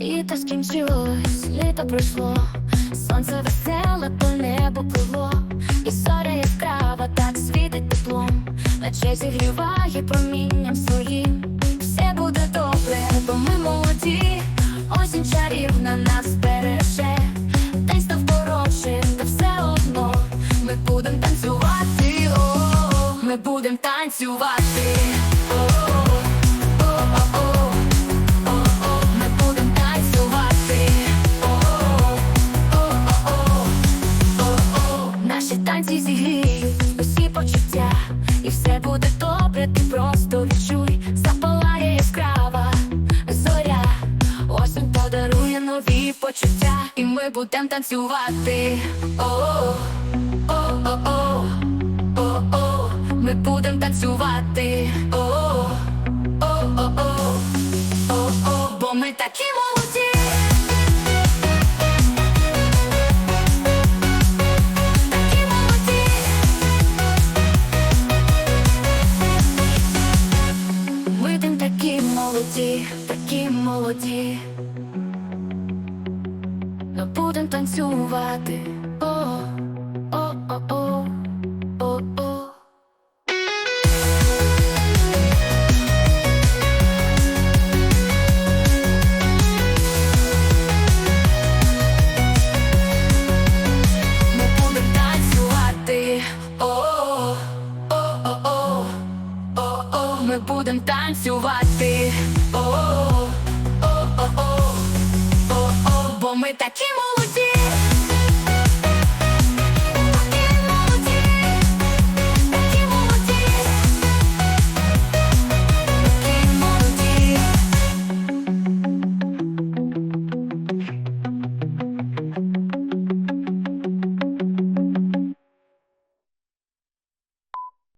Літо скінчилось, літо пройшло, сонце веселе по небу пливло, і зоря яскрава так світить теплом, наче зігріває промінням своїм. Все буде добре, бо ми молоді, осінь чарівна нас береже, день став хорошим, та все одно. Ми будем танцювати, о, ми будем танцювати. Подарує нові почуття, і ми будем танцювати. О-о, о-о-о, о-о, ми будем танцювати. О-о, о-о-о. О-о, бо ми такі молоді. Такі молоді. Такі молоді, будем танцювати. О, о, о, о, о, о. Будем танцювати. О, о, о, о, о, о, ми будем танцювати. О, о, о, о, о, о, бо ми такі молоді.